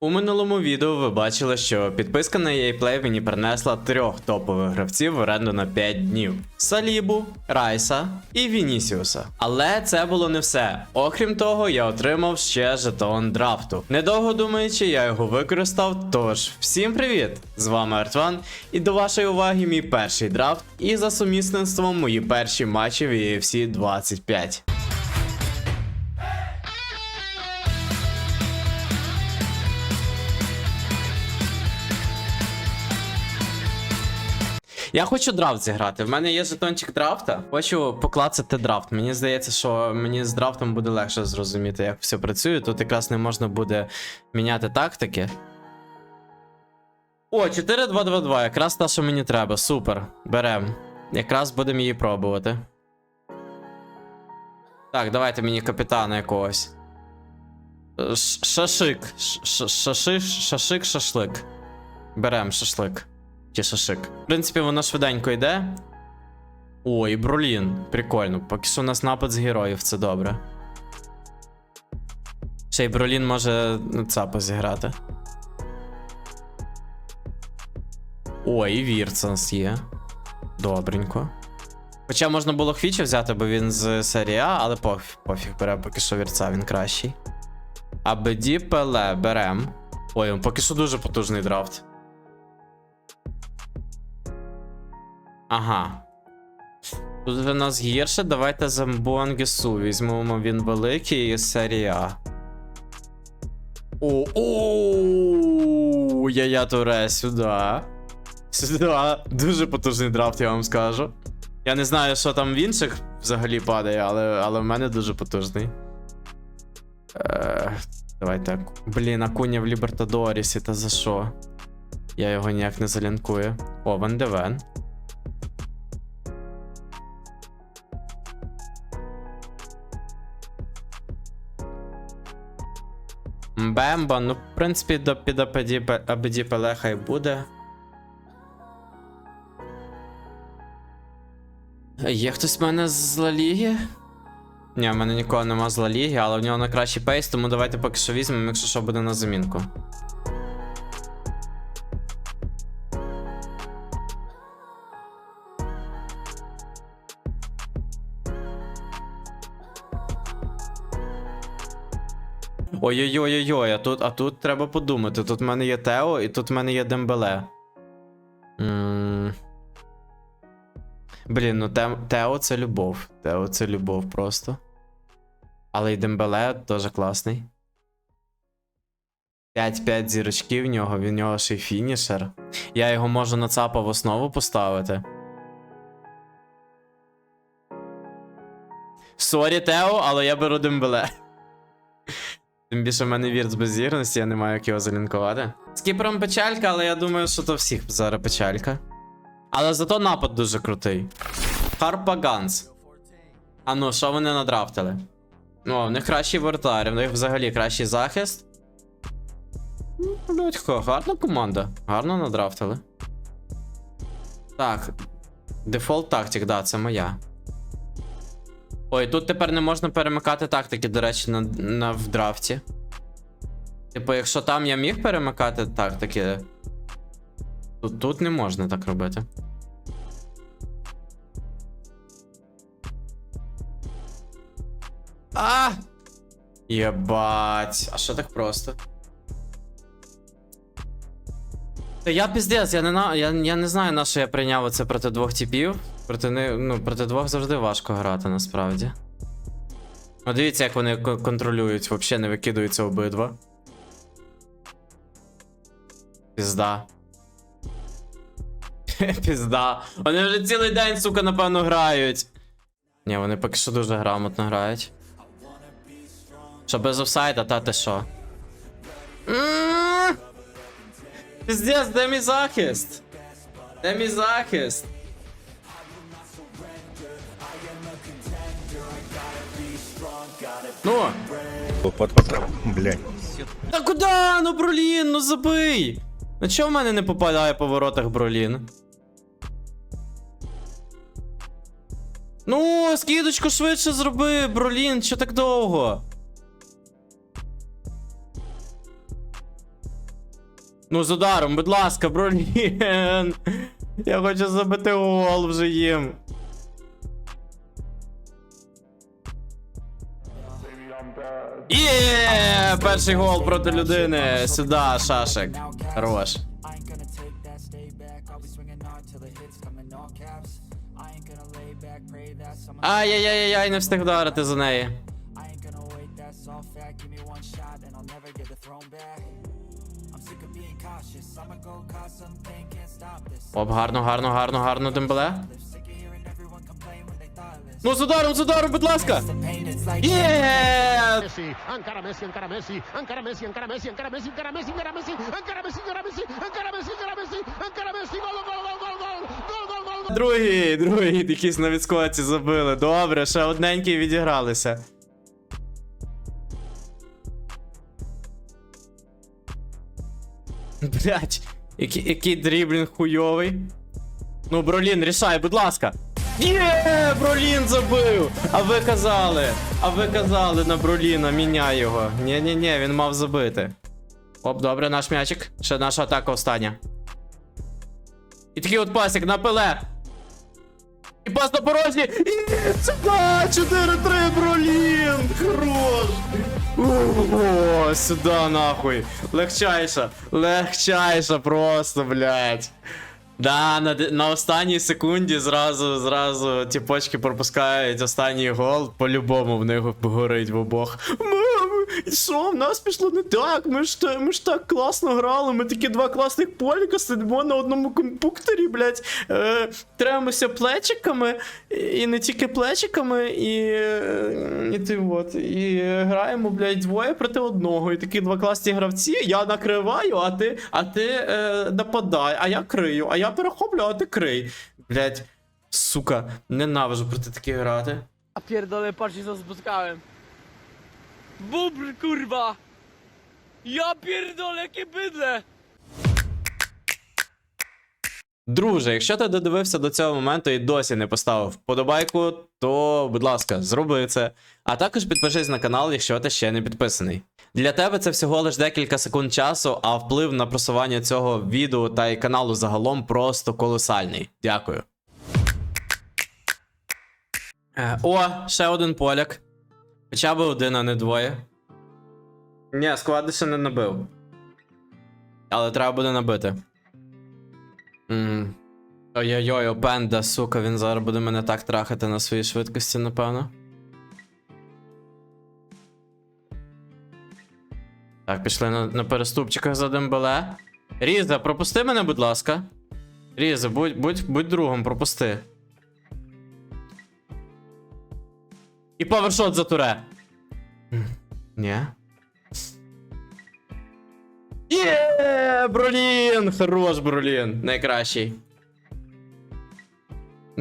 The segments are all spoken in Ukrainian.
У минулому відео ви бачили, що підписка на EA Play мені принесла трьох топових гравців в оренду на 5 днів: Салібу, Райса і Вінісіуса. Але це було не все. Окрім того, я отримав ще жетон драфту. Недовго думаючи, я його використав. Тож, всім привіт! З вами Артван, і до вашої уваги мій перший драфт, і за сумісництвом мої перші матчі в EFC 25. Я хочу драфт зіграти. В мене є жетончик драфта. Хочу поклацати драфт. Мені здається, що мені з драфтом буде легше зрозуміти, як все працює. Тут якраз не можна буде міняти тактики. О, 4-2-2-2. Якраз те, що мені треба. Супер. Берем. Якраз будемо її пробувати. Так, давайте мені капітана якогось. Шашик. Шашиш, шашик, шашлик. Берем шашлик. Чи. В принципі, воно швиденько йде. Ой, Брулін. Прикольно. Поки що у нас напад з героїв, це добре. Ще й Брулін може цапа зіграти. Ой, і Вірценс є. Добренько. Хоча можна було Хвіча взяти, бо він з серії А, але пофіг, пофіг бере, поки що вірца, він кращий. А Беді Пеле берем. Ой, поки що дуже потужний драфт. Ага. Тут в нас гірше. Давайте Замбуангесу візьмемо він великий і серія. О, о, я я туре сюди. Сюди. Дуже потужний драфт, я вам скажу. Я не знаю, що там в інших взагалі падає, але, але в мене дуже потужний. Е, давайте. Блін, Акуня в Лібертадорісі, та за що? Я його ніяк не залінкую. О, Ван. Бемба, ну, в принципі, до під АБД Пеле хай буде. Є хтось в мене з Ла? Ні, в мене нікого нема з Ла але в нього найкращий пейс, тому давайте поки що візьмемо, якщо що буде на замінку. Ой-ой-ой-ой, а тут, а тут треба подумати. Тут в мене є Тео, і тут в мене є Дембеле. Блін, ну Те- Тео це любов. Тео це любов просто. Але і Дембеле теж класний. 5-5 зірочків в нього, в нього ще й фінішер. Я його можу на ЦАПа в основу поставити. Сорі, Тео, але я беру Дембеле. Тим більше в мене вірт з беззірності, я не маю як його залінкувати. З кіпером печалька, але я думаю, що то всіх зараз печалька. Але зато напад дуже крутий. Харпа Ганс. А ну, що вони надрафтили? О, в них кращий вратар, в них взагалі кращий захист. Ну, ха- гарна команда. Гарно надрафтили. Так. Дефолт тактик, да, це моя. Ой, тут тепер не можна перемикати тактики, до речі, на, на в драфті. Типу, якщо там я міг перемикати тактики, то тут не можна так робити. А! Єбать. А що так просто? Та я піздець, я не на... я, я не знаю, на що я прийняв це проти двох типів. Проти не... ну, проти двох завжди важко грати, насправді. Ну, дивіться, як вони контролюють, взагалі не викидаються обидва. Пізда. Пізда. Вони вже цілий день, сука, напевно, грають. Ні, вони поки що дуже грамотно грають. Що без офсайда, та ти що? Піздець, де мій захист? Де мій захист? Ну, Под, под, блядь. та куди? Ну, Бролін, ну забий! Ну чого в мене не попадає по воротах Бролін? Ну, скидочку швидше зроби, Бролін, що так довго? Ну, з ударом, будь ласка, Бролін. Я хочу забити гол вже їм. Є! Перший гол проти людини. Сюди, шашик. Хорош. Ай-яй-яй-яй, не встиг вдарити за неї. Оп, гарно, гарно, гарно, гарно, дембле. Ну, з ударом, з ударом, будь ласка. Є! Gol, gol, gol, gol, gol, gol. Другий, другий якийсь на відскоці забили. Добре, ще одненький відігралися. Блять, який, який дріблінг хуйовий. Ну, Бролін, рішай, будь ласка. Є, Бролін забив! А ви казали, а ви казали на Броліна, міняй його. Ні-ні-ні, він мав забити. Оп, добре, наш м'ячик. Ще наша атака остання. І такий от пасик на пеле. І пас на порожні. І сюди 4-3, Бролін! Хорош! О, сюди нахуй. Легчайша. Легчайша просто, блядь. Да, на, на останній секунді зразу, зразу ті пропускають останній гол. По-любому в них горить в обох. І що, в нас пішло не так. Ми ж, ми ж так класно грали. Ми такі два класних поліка сидимо на одному компуктері, блядь. Е, тремося плечиками, і не тільки плечиками, і, е, і ти от. І граємо, блядь, двоє проти одного. І такі два класні гравці. Я накриваю, а ти, а ти е, нападай, а я крию, а я перехоплю, а ти крий. Блядь, сука, ненавижу проти таких gry. A pierdolę, patrzcie co spotkałem. Bubr, kurwa! Ja pierdolę, jakie bydle! Друже, якщо ти додивився до цього моменту і досі не поставив вподобайку, то, будь ласка, зроби це. А також підпишись на канал, якщо ти ще не підписаний. Для тебе це всього лиш декілька секунд часу, а вплив на просування цього відео та й каналу загалом просто колосальний. Дякую. Е, О, ще один поляк. Хоча б один, а не двоє. Ні, склади ще не набив. Але треба буде набити. Ой-ой-ой, опенда, сука, він зараз буде мене так трахати на своїй швидкості, напевно. Так, пішли на, на переступчиках за Дембеле. Різа, пропусти мене, будь ласка. Різа, будь, будь, будь другом, пропусти. І повершот за туре. Ні. Є, Бролін! Хорош, Бролін, найкращий.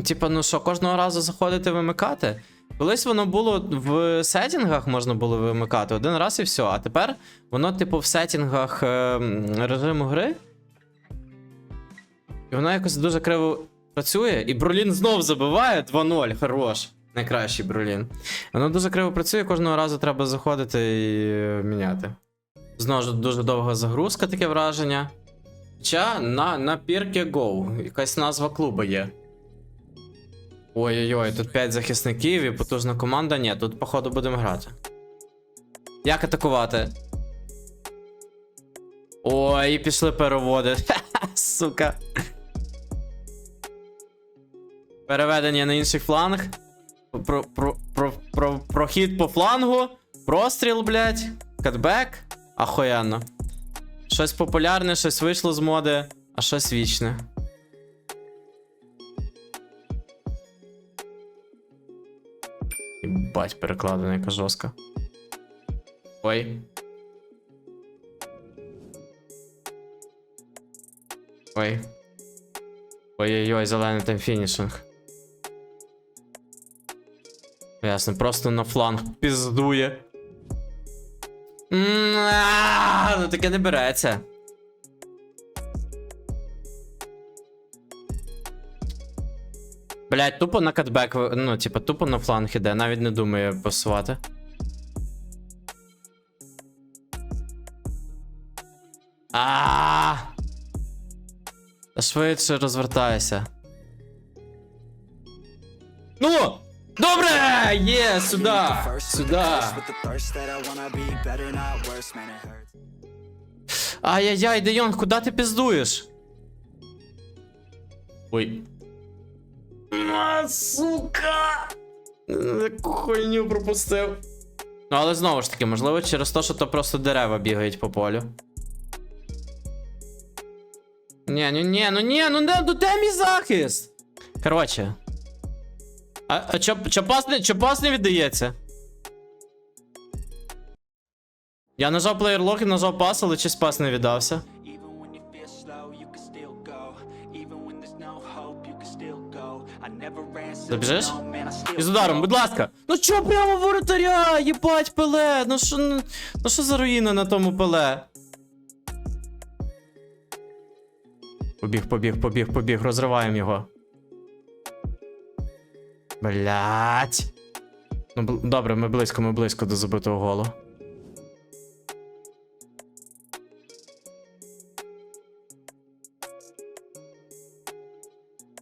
Типа, ну що, кожного разу заходити вимикати? Колись воно було в сетінгах можна було вимикати один раз і все. А тепер воно, типу, в сетінгах е, режиму гри. І воно якось дуже криво працює. І Бролін знов забиває 2-0. Хорош. Найкращий Бролін. Воно дуже криво працює, кожного разу треба заходити і е, міняти. Знову ж дуже довга загрузка, таке враження. Хоча на, на Пірке Go, якась назва клубу є. Ой-ой-ой, тут 5 захисників і потужна команда. Ні, тут, походу, будемо грати. Як атакувати? Ой, і пішли переводи. Сука. Переведення на інший фланг. Про, про, про, про, прохід по флангу. Простріл, блядь. Катбек. Ахуєнно. Щось популярне, щось вийшло з моди, а щось вічне. Бать, перекладена яка жорстка. Ой. Ой. Ой-ой-ой, зелений там фінішинг. Ясно, просто на фланг піздує. Ну таке не береться. Блять, тупо на катбек, ну, типа, тупо на фланг іде, навіть не думає пасувати. А. Швидше розвертайся. Ну! Добре! Є, сюди! Сюди! Ай-яй-яй, Де Йонг, куди ти піздуєш? Ой. А, сука! Яку хуйню пропустив. Ну, але знову ж таки, можливо, через те, що то просто дерева бігають по полю. Ні, ну ні, ну ні, ну де, ну де мій захист? Коротше. А, а чо, чо, пас не, чо пас не віддається? Я нажав плеєр лок і нажав пас, але чи пас не віддався. Забіжиш? Із ударом, будь ласка. Ну чо прямо воротаря? Єбать пеле. Ну що, ну, ну що за руїна на тому пеле? Побіг, побіг, побіг, побіг, розриваємо його. Блять. Ну, бл- добре, ми близько, ми близько до забитого голу.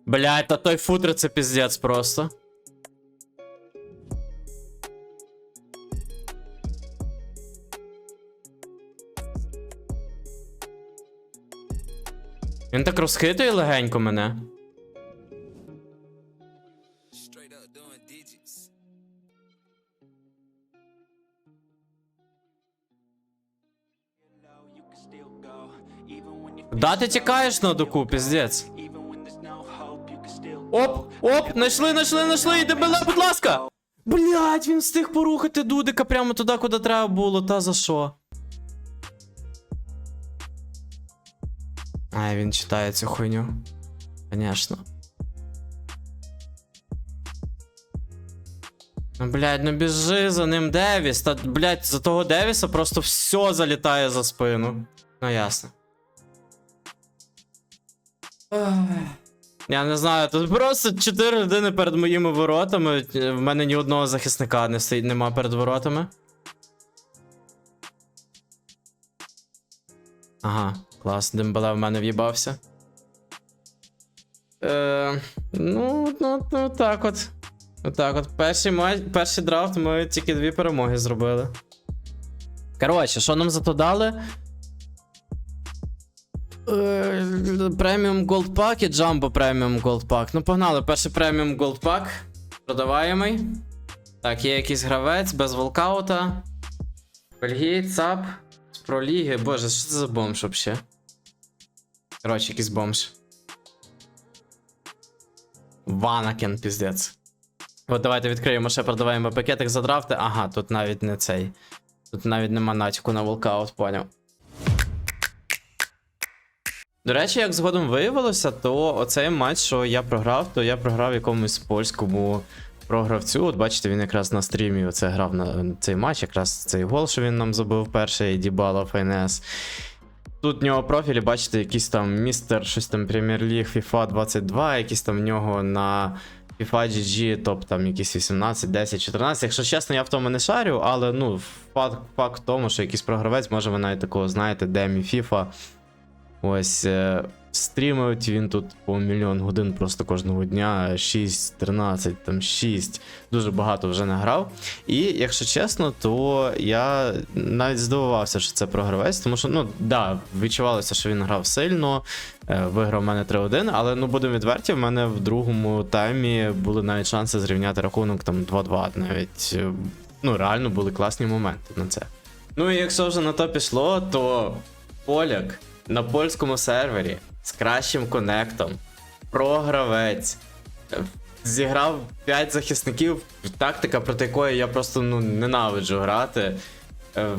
Блять, та той футер це піздець просто. Він так розхитує легенько мене. Да ти тікаєш на доку, піздець. Оп, оп, знайшли, знайшли, знайшли, іди беле, будь ласка. Блять, він встиг порухати дудика прямо туди, куди треба було, та за що? Ай, він читає цю хуйню. Конечно. Ну, блядь, ну біжи за ним Девіс. Та, блядь, за того Девіса просто все залітає за спину. Ну, ясно. Я не знаю, тут просто 4 людини перед моїми воротами. В мене ні одного захисника не стоїть, нема перед воротами. Ага, клас, Дембеле в мене в'їбався. Е, ну, ну, ну, так от. Отак от. Перший, матч, перший драфт ми тільки дві перемоги зробили. Коротше, що нам зато дали? Е, Преміум Gold Pack і Jumbo Premium Gold Pack. Ну, погнали, перший преміум Gold Pack. Продаваємий. Так, є якийсь гравець без волкаута. Бельгій, ЦАП. З проліги. Боже, що це за бомж вообще? Коротше, якийсь бомж. Ванакен, піздець. От давайте відкриємо ще продаваємо пакетик за драфти. Ага, тут навіть не цей. Тут навіть нема натяку на волкаут, поняв. До речі, як згодом виявилося, то оцей матч, що я програв, то я програв якомусь польському програвцю. От бачите, він якраз на стрімі оце грав на цей матч, якраз цей гол, що він нам забив перший, Дібала ФНС. Тут в нього профілі, бачите, якийсь там містер, щось там прем'єр-ліг FIFA 22, якийсь там в нього на FIFA GG, топ там якісь 18, 10, 14. Якщо чесно, я в тому не шарю, але ну, факт, факт в тому, що якийсь програвець, може ви такого знаєте, демі FIFA. Ось е, стрімить він тут по мільйон годин просто кожного дня. 6, 13, там 6. Дуже багато вже награв. І якщо чесно, то я навіть здивувався, що це програвець, тому що, ну, да, відчувалося, що він грав сильно, е, виграв в мене 3-1, але ну будемо відверті, в мене в другому таймі були навіть шанси зрівняти рахунок там 2-2. Навіть е, ну, реально були класні моменти на це. Ну і якщо вже на то пішло, то поляк на польському сервері з кращим конектом, програвець. Зіграв 5 захисників, тактика, проти якої я просто ну, ненавиджу грати. Е,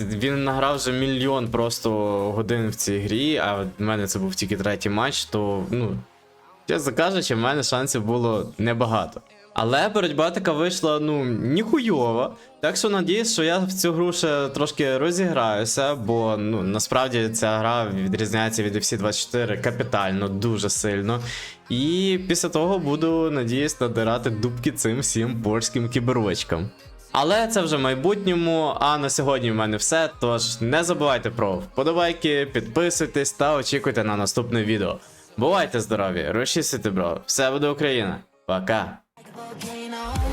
Він награв вже мільйон просто годин в цій грі, а в мене це був тільки третій матч, то, ну, чесно кажучи, в мене шансів було небагато. Але боротьба така вийшла, ну, ніхуйова. Так що надіюсь, що я в цю гру ще трошки розіграюся, бо ну, насправді ця гра відрізняється від FC 24 капітально, дуже сильно. І після того буду, надіюсь, надирати дубки цим всім польським кіберочкам. Але це вже в майбутньому. А на сьогодні в мене все. Тож не забувайте про вподобайки, підписуйтесь та очікуйте на наступне відео. Бувайте здорові, розчистите, бро. Все буде Україна. Пока. volcano.